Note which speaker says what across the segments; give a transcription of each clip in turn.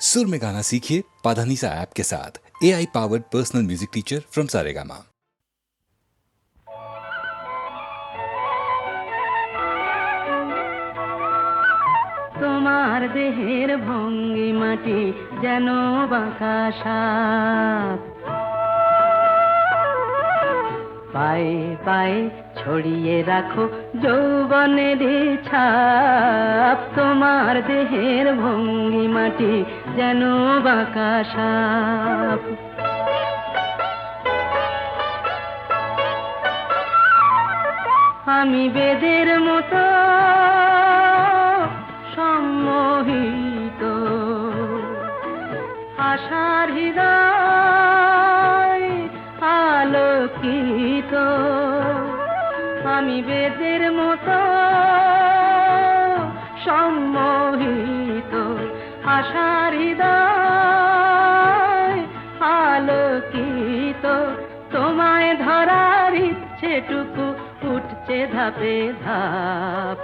Speaker 1: सुर में गाना सीखिए पाधानीसा ऐप के साथ A I powered personal music teacher from Saregama
Speaker 2: তোমার দেহের ভঙ্গিমাটি যেন বাঁকা সাপ পায়ে পায়ে ছড়িয়ে রাখো যৌবনের ছাপ। তোমার দেহের ভঙ্গিমাটি যেন বাঁকা সাপ। আমি বেদের মতো সম্মোহিত। আশার হৃদয় আলোকিত। আমি বেদের মতো সম্মোহিত আশার হৃদয় আলোকিত। তোমায় ধরার ইচ্ছেটুকু উঠছে ধাপে ধাপ।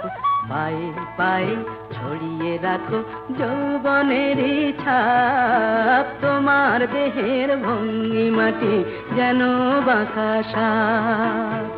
Speaker 2: পায়ে পায়ে ছড়িয়ে রাখো যৌবনের ছাপ। তোমার দেহের ভঙ্গিমাটি যেন বাঁকা সাপ।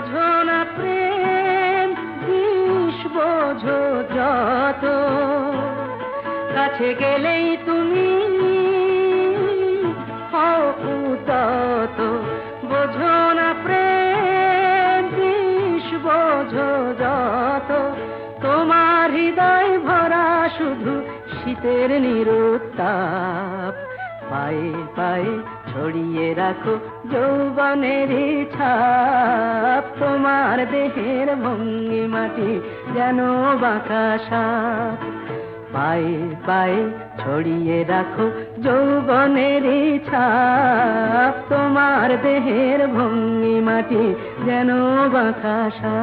Speaker 2: বোঝো না প্রেম, বিষ বোঝো যত। কাছে গেলেই তুমি উদাত। বোঝো না প্রেম, বিষ বোঝো যত। তোমার হৃদয় ভরা শুধু শীতের নিরুত্তাপ। পায়ে পায়ে ছড়িয়ে রাখো যৌবনের ছাপ। তোমার দেহের ভঙ্গি মাটি যেন বাতাসা পায়ে পায়ে ছড়িয়ে রাখো যৌবনের ছাপ। তোমার দেহের ভঙ্গি মাটি যেন বাতাসা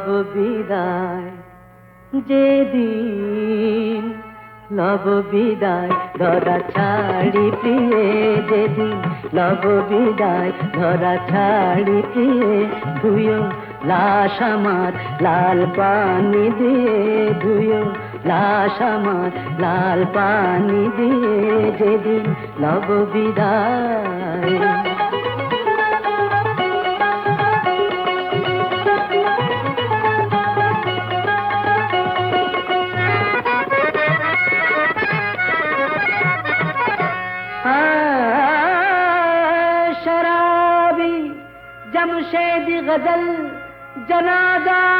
Speaker 2: লব বিদায়। যেদিন লব বিদায়, ধরা ছাড়ি প্রিয়ে, যেদিন লব বিদায়, ধরা ছাড়ি প্রিয়ে, ধুয়ো লাশ আমার লাল পানি দিয়ে, ধুয়ো লাশ আমার লাল পানি দিয়ে, যেদিন লব বিদায়। غزل جنازہ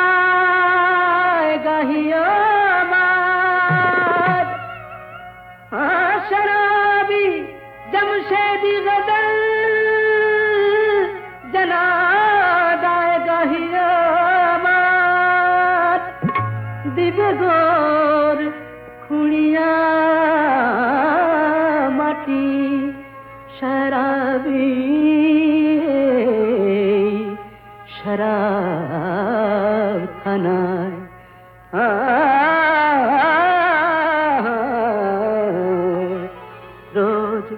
Speaker 2: शराब खाना रोज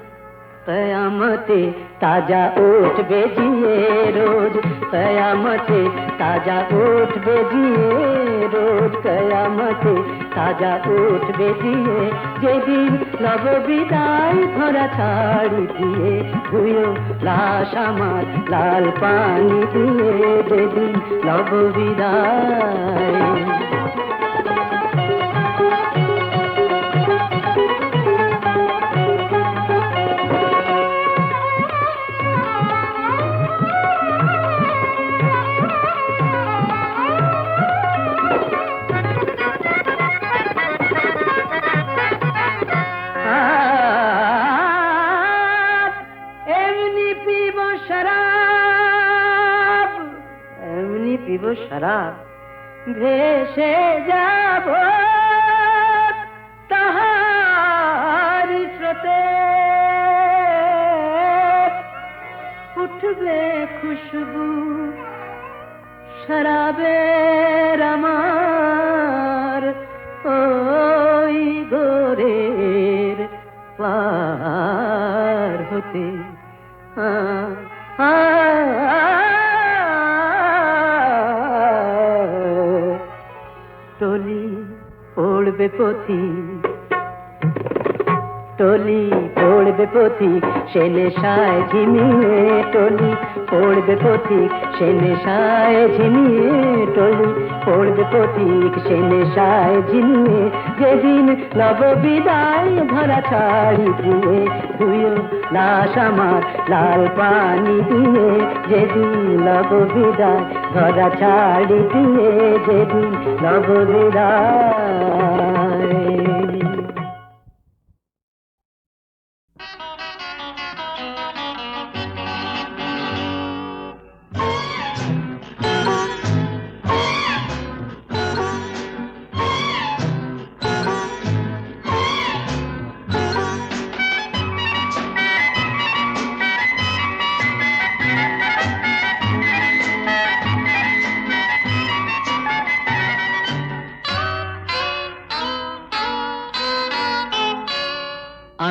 Speaker 2: कयामते ताज़ा ओठ बेजिए रोज कयामते ताज़ा ओठ बेजिए रोज कयामते তাজা উঠ দিয়ে, যেদিন নব বিদায় ধরা ছাড়ি দিয়ে, ধুয়ো লাশ আমার লাল পানি দিয়ে, যেদিন নব বিদায়
Speaker 3: শরাব ভেসে যাব তাহার স্রোতে। উঠবে খুশবু শরাবের আমার ওই গোরের পার হতে। আ, পড়বে পথি। টলি পড়বে পথিক সে নেশায় ঝিমিয়ে টলি পড়বে পথিক সে নেশায় ঝিমিয়ে টলি পড়বে পথিক সে নেশায় ঝিমিয়ে। যেদিন নব বিদায় ধরা ছাড়ি দিয়ে ধুয়ো লাশ আমার লাল পানি দিয়ে। যেদিন নব বিদায় ধরা ছাড়ি দিয়ে যেদিন নব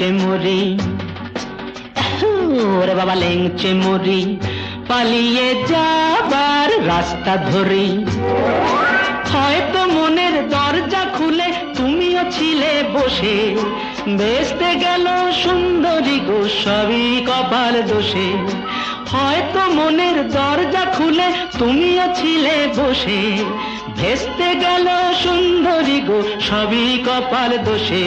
Speaker 2: লেংচে ওরে বাবা, লেংচে মরি পালিয়ে যাবার রাস্তা ধরি। হয়তো মনের দরজা খুলে তুমিও ছিলে বসে। বেসতে গেল সুন্দরী গো, সবই কপাল দোষে। হয়তো মনের দরজা খুলে তুমিও ছিলে বসে। ভেস্তে গেল সুন্দরী গো, সবই কপাল দোষে।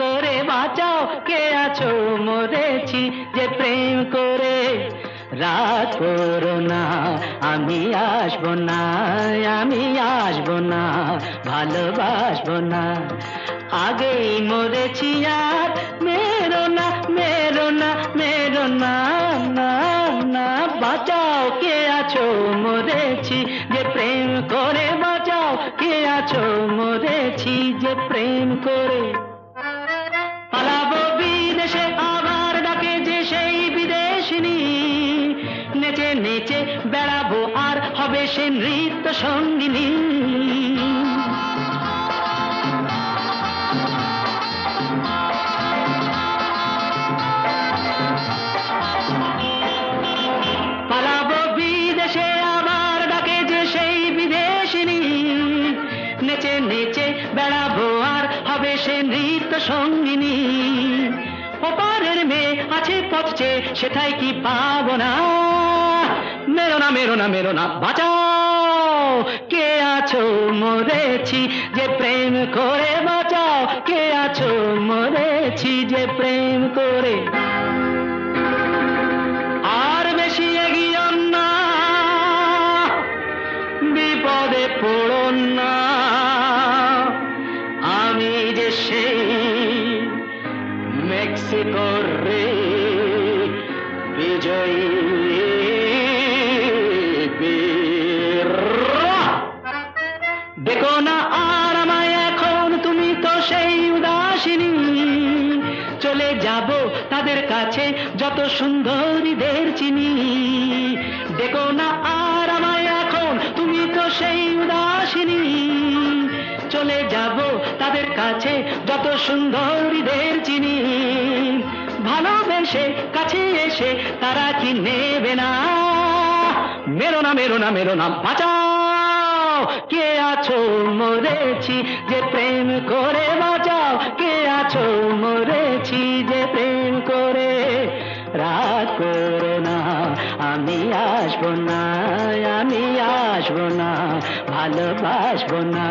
Speaker 2: করে বাঁচাও, কে আছো মরেছি যে প্রেম করে? রাত করো না, আমি আসব না, আমি আসব না, ভালোবাসবো না। আগেই মরেছি আর মেরো না মেরো না মেরো না না না। বাঁচাও, কে আছো মরেছি সঙ্গিনী সেই হবে সে নৃত্য সঙ্গিনী। ওপারের মেয়ে আছে পথছে সেথায় কি পাবো না? মেরো না মেরো না মেরো না, বাঁচাও। কে আছো মরেছি? যে প্রেম করে বাঁচাও। কে আছো মরেছি? যে প্রেম করে। আর বেশি এগিয়ে না। বিপদে পড়ো না। আমি যে সেই মেক্সিকোর রে, বিজয়ী। তাদের কাছে যত সুন্দরীদের চিনি, ভালোবেসে কাছে এসে তারা কি নেবে না? মেরো না মেরো না মেরো না, বাঁচাও। কে আছো মরেছি যে প্রেম করে বাঁচাও? কে আছো মরেছি যে প্রেম করে? রাগ করো না, আমি আসব না। ভালোবাসবো না।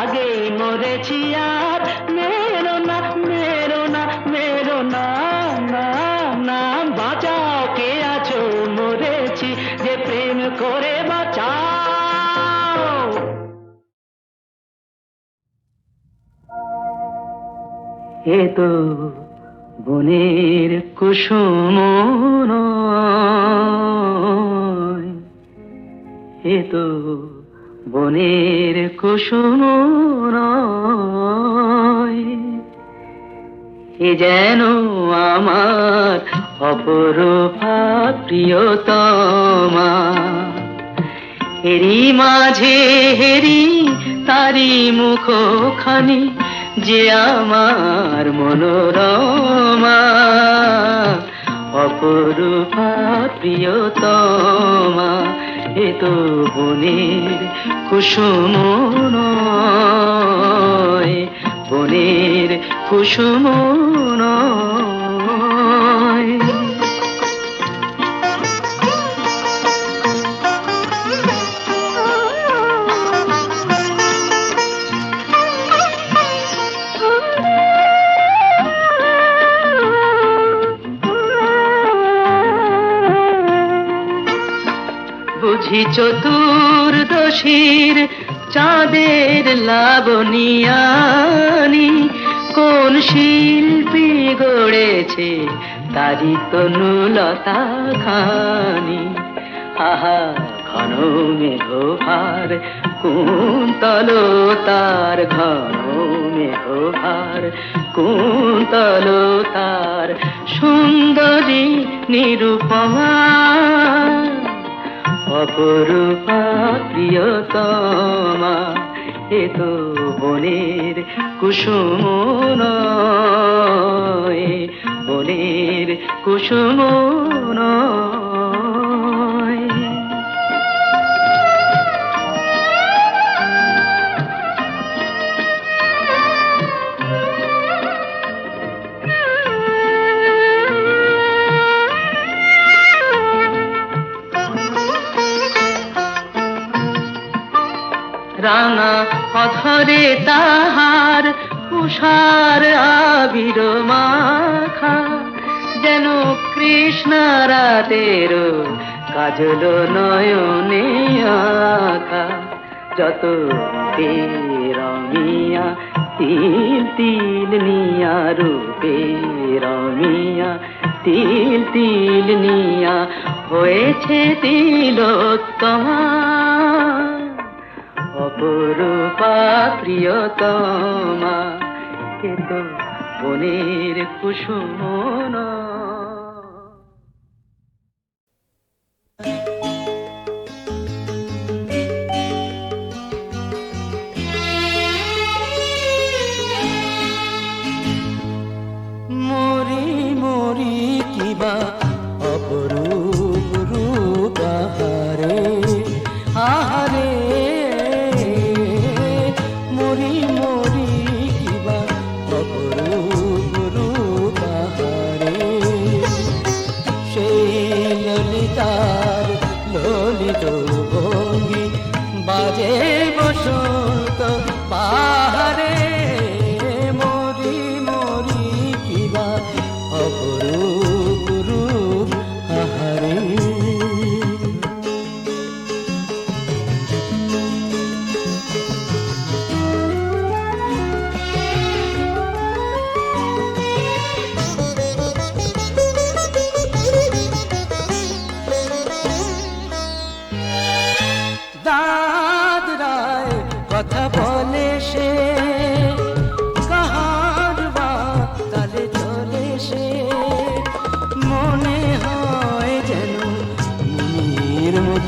Speaker 2: আগেই মরেছি আর মেরো না মেরো না মেরো না না না। বাঁচাও কে আছো? মরেছি। যে প্রেম করে বাঁচাও। এ তো বনের কুসুম নয়। এ তো বনের কুসুম। এ যেন আমার অপরূপা প্রিয়তমা। এরি মাঝে হেরি তারি মুখখানি যে আমার মনোরমা। অপরূপা প্রিয়তমা। তো বনের কুসুম বনের কুসুম চতুর্দশীর চাঁদের লাবনিয়ানি কোন শিল্পী গড়েছে তারি তনুলতা খানি। আহা, ঘন মেঘভার কুন্তল তার ঘন মেঘভার কুন্তল তার সুন্দরী, নিরূপমা। অপরূপা প্রিয়তমা এ তো বনের কুসুম বনের কুসুম নয় অধরে তাহার উষার আবির মাখা যেন কৃষ্ণ রাতের কাজল নয়নে আখা যত রমিয়া তিল তিল নিয়া রূপে রমিয়া, তিল তিল নিয়া হয়েছে তিলোত্তমা। অপরূপা প্রিয়তমা এ তো বনের কুসুম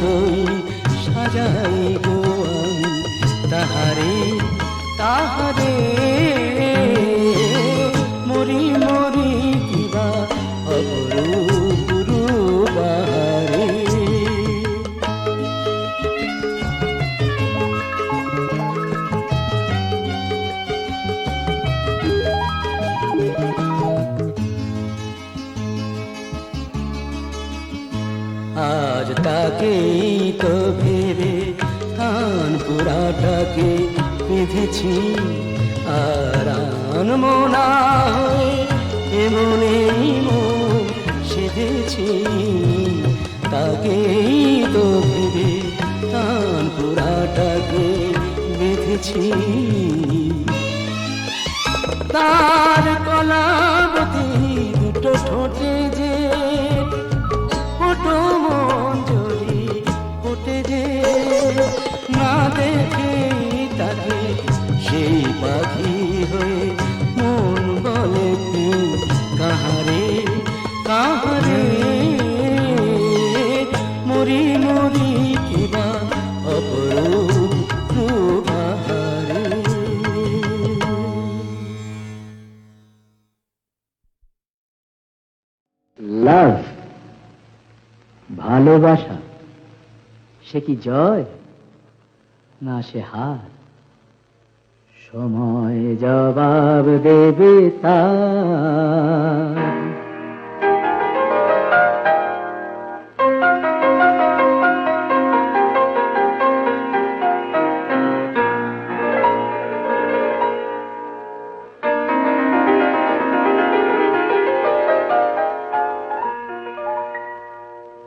Speaker 4: মতোই সাজাই গো আমি। তাহারে তাহারে তো ভেবে কান পুরাটাকে বেঁধেছি। আর মনা হয়ে এমনই মন সেধেছি তাকেই তো ভেবে কান পুরাটাকে বেঁধেছি। তার কলাবতী দুটো ঠোঁটে পাখি হয়ে মন বলে কাহারে কাহারে? মরি মরি কিবা
Speaker 2: লাভ, ভালোবাসা, সে কি জয়, না সে হার? সময় জবাব দেবে তার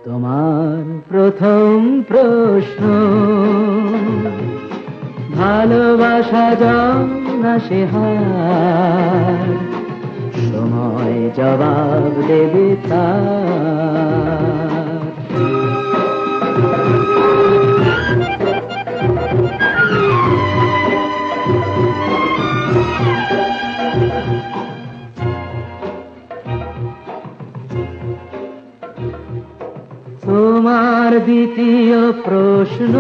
Speaker 2: তোমার প্রথম প্রশ্ন না সে হার। সময় জবাব দেবে তার। তোমার দ্বিতীয় প্রশ্ন।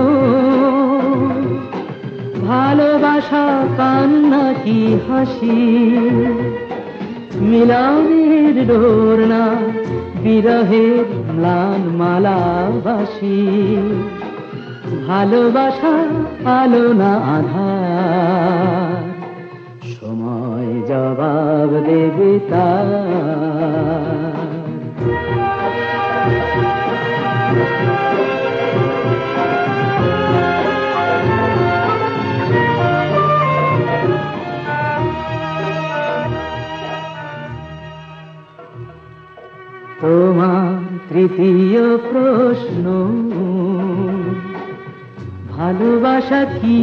Speaker 2: ভালোবাসা কান্না কি হাসি? মিলনের ডোর না বিরহের ম্লান মালাবাসি। ভালোবাসা আলো না আধার। সময় জবাব দেবে তার। তোমার তৃতীয় প্রশ্ন। ভালোবাসা কি?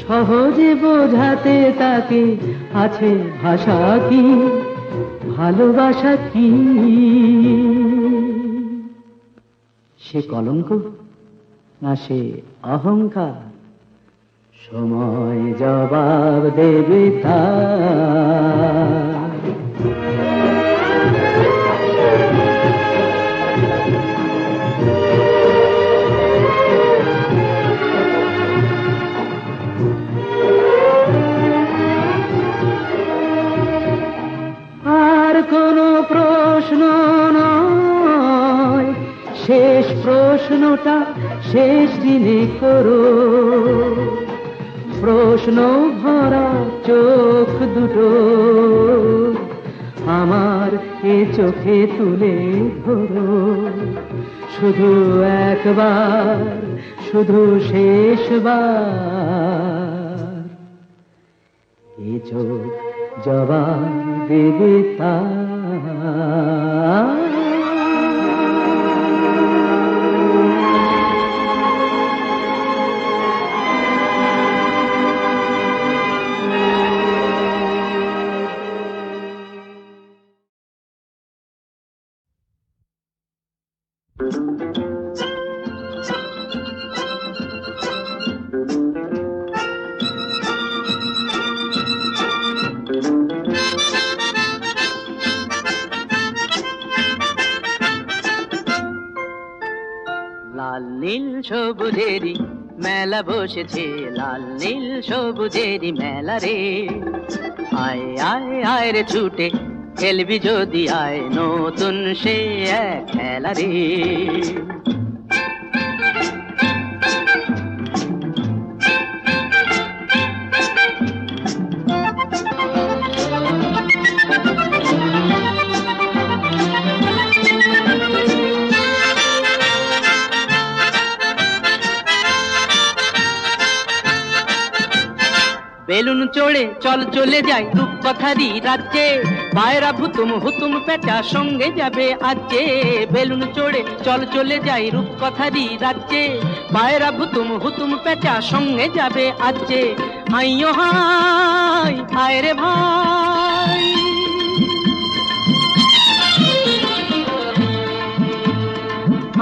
Speaker 2: সহজে বোঝাতে তাকে আছে ভাষা কি? ভালোবাসা কি? সে কলঙ্ক না সে অহংকার? সময় জবাব দেবে তার। প্রশ্নটা শেষ দিনে করো। প্রশ্ন ভরা চোখ দুটো আমার এ চোখে তুলে ধরো।
Speaker 3: শুধু একবার, শুধু শেষবার। এ চোখ জবাব দেবে তার।
Speaker 2: লাল নীল সবুজেরি মেলা বসেছে, লাল নীল সবুজেরি মেলা রে। আয় আয় আয় রে ছুটে, খেলবি যদি আয়, নতুন সে এক খেলা রে। বেলুন চড়ে, চল চলে যাই রূপকথারি রাজ্যে। পায়রা ভুতুম হুতুম পেঁচা সঙ্গে যাবে আজকে বেলুন চড়ে, চল চলে যাই রূপকথারি রাজ্যে। পায়রা ভুতুম হুতুম পেঁচা সঙ্গে যাবে আজকে আইয়ো হাই, হায় রে ভাই।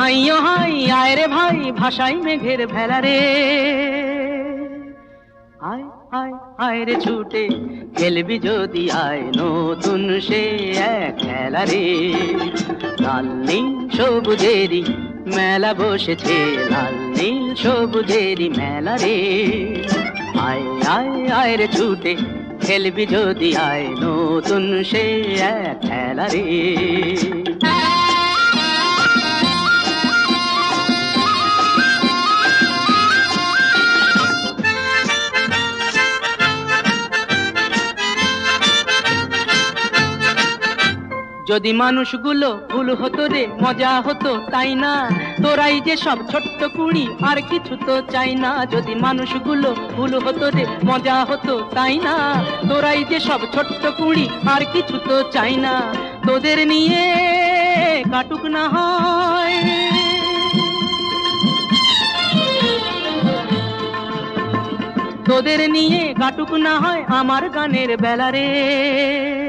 Speaker 2: আইয়ো হাই, আয় রে ভাই ভাষাই মেঘের ভেলা রে। আয় আয় রে ছুটে। খেলবি যদি আয়, নতুন সে এক খেলা রে। লাল, নীল সবুজেরই মেলা বসেছে। লাল, নীল সবুজেরই মেলা রে। আয় আয় আয় রে ছুটে। খেলবি যদি আয়, নতুন সে এক খেলা রে। যদি মানুষগুলো ভুল হতো রে, মজা হতো, তাই না? তোরাই যে সব ছোট্ট কুড়ি, আর কিছু তো চাই না। যদি মানুষগুলো ভুল হতো রে, মজা হতো, তাই না? তোরাই যে সব ছোট্ট কুড়ি, আর কিছু তো চাই না। তোদের নিয়ে কাটুক না হয়। তোদের নিয়ে কাটুক না হয় আমার গানের বেলা রে।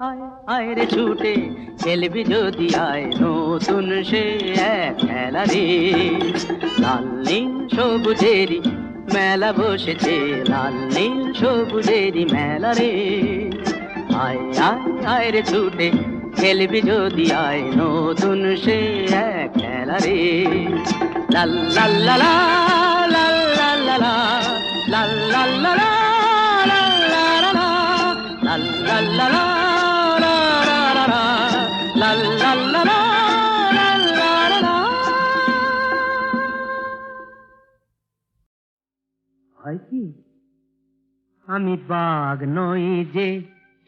Speaker 2: আয় আয় রে ছুটে। খেলবি যদি আয়, নতুন সে এক খেলা রে। লাল, নীল সবুজেরই মেলা বসেছে। লাল, নীল সবুজেরই মেলা রে। আয় আয় আয় রে ছুটে। খেলবি যদি আয়, নতুন সে এক খেলা রে। লাল লাল লাল আমি বাঘ নই যে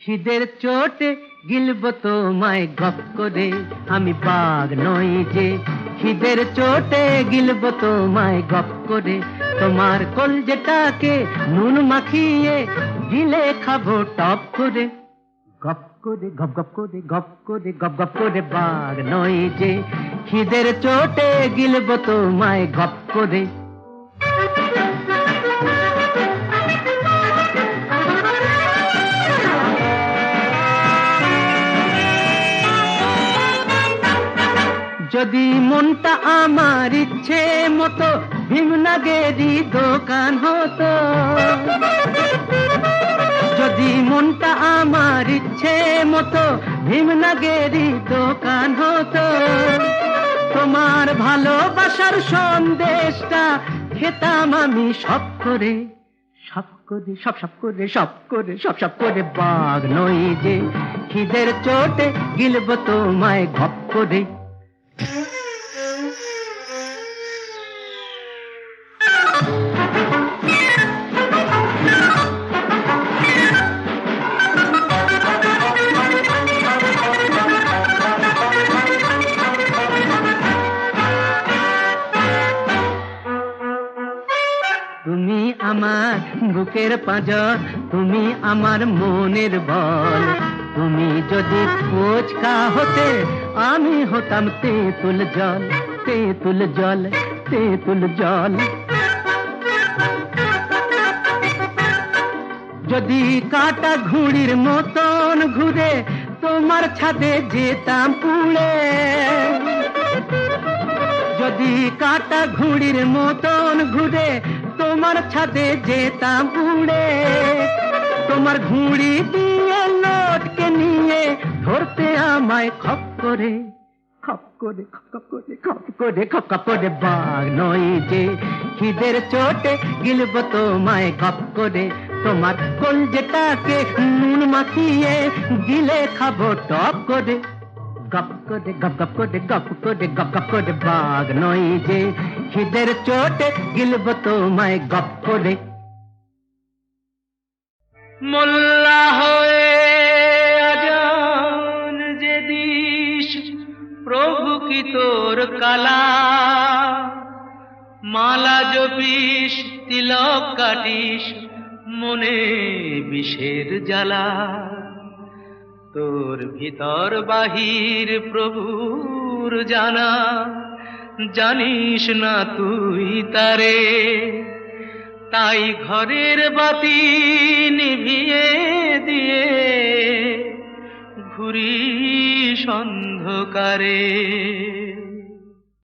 Speaker 2: খিদের চোটে গিলব তোমায় গপ করে। আমি বাঘ নই যে খিদের চোটে গিলব তোমায় গপ করে। তোমার কল কলজেটাকে নুন মাখিয়ে গিলে খাব টপ করে। গপ করে, গপ গপ করে গপ করে, গপ গপ করে বাঘ নই যে খিদের চোটে গিলব তোমায় গপ করে। যদি মনটা আমার ইচ্ছে মতো ভীমনাগেরই দোকান হতো। যদি মনটা আমার ইচ্ছে মতো ভীমনাগেরই দোকান হতো। তোমার ভালোবাসার সন্দেশটা খেতাম আমি সব করে সব করে, সব সব করে সব করে, সব সব করে বাঘ নই যে, খিদের চোটে গিলব তোমায় ঘপ করে। তুমি আমার বুকের পাঁজর তুমি আমার মনের বল। তুমি যদি কোচকা হতে আমি হতাম তেঁতুল জল তেঁতুল জল তেঁতুল জল। যদি কাটা ঘুড়ির মতন ঘুরে তোমার ছাদে যেতাম পুড়ে। যদি কাটা ঘুড়ির মতন ঘুরে তোমার ছাদে যেতাম উড়ে তোমার ঘুড়ি দিয়ে লটকে নিয়ে ধরতে আমায় খপ করে, খপ করে খপ করে খপ করে খপ করে বাঘ নয় যে খিদের চোটে গিলব তোমায়। গপ করে তোমার কলজেটাকে নুন মাখিয়ে গিলে খাব, টপ করে। গপ করে, গপ গপ করে গপ করে, গপ গপ করে বাঘ যে খিদের চোটে গিলব তোমায়। গপ করে। মোল্লা হয়ে তোর কালা। মালা জপিস, তিলক কাটিস, মনে বিষের জ্বালা। তোর ভিতর বাহির প্রভুর জানা, জানিস না তুই তারে। তাই ঘরের বাতি নিভিয়ে দিয়ে ঘুরি অন্ধকারে